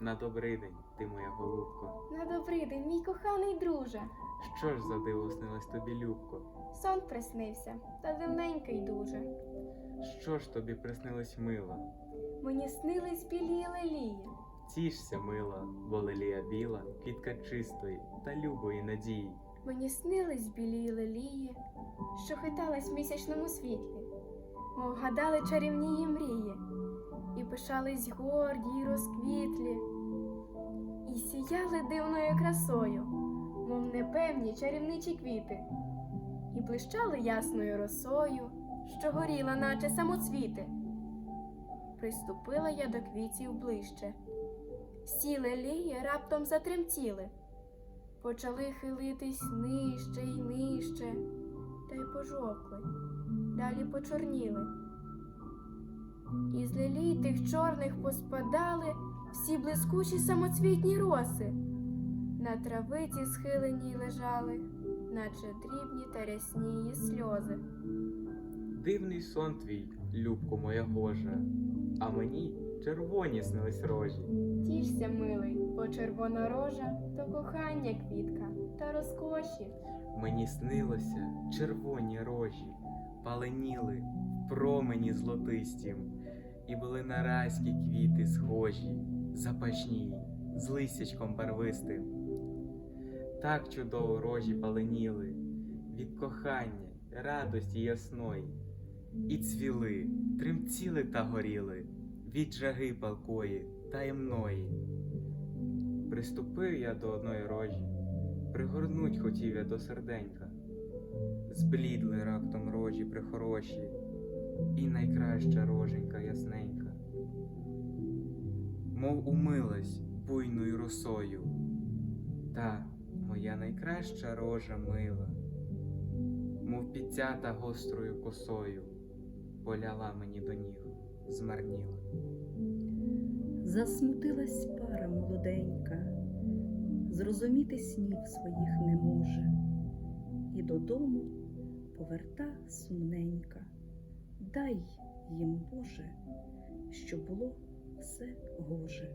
На добрий день, ти моя голубко. На добрий день, мій коханий друже. Що ж за диво снилось тобі, любко? Сон приснився, та дивненький дуже. Що ж тобі приснилось мила? Мені снились білі лелії. Тішся, мила, бо лелія біла, квітка чистої та любої надії. Мені снились білі лелії, що хитались в місячному світлі, мов гадали чарівні її мрії, пишались горді й розквітлі, і сіяли дивною красою, мов непевні чарівничі квіти, і блищали ясною росою, що горіла, наче самоцвіти. Приступила я до квітів ближче. Всі лелії раптом затремтіли почали хилитись нижче й нижче, та й пожовкли, далі почорніли. Із лілій тих чорних поспадали всі блискучі самоцвітні роси, на травиці схиленій лежали, наче дрібні та рясні її сльози. Дивний сон твій, любко моя гожа, а мені червоні снились рожі. Тішся, милий, бо червона рожа то кохання квітка та розкоші. Мені снилося червоні рожі, паленіли в промені злотистім, і були на райські квіти схожі, запашні, з листячком барвистим. Так чудово рожі паленіли від кохання, радості ясної, і цвіли, тремтіли та горіли від жаги палкої таємної. Приступив я до одної рожі, пригорнуть хотів я до серденька. Зблідли раптом рожі прихороші, і найкраща роженька ясненька, мов умилась буйною росою, та моя найкраща рожа мила, мов підтята гострою косою, поляла мені до ніг, змарніла. Засмутилась пара молоденька, зрозуміти снів своїх не може, і додому поверта сумненька. Дай їм, Боже, щоб було все гоже.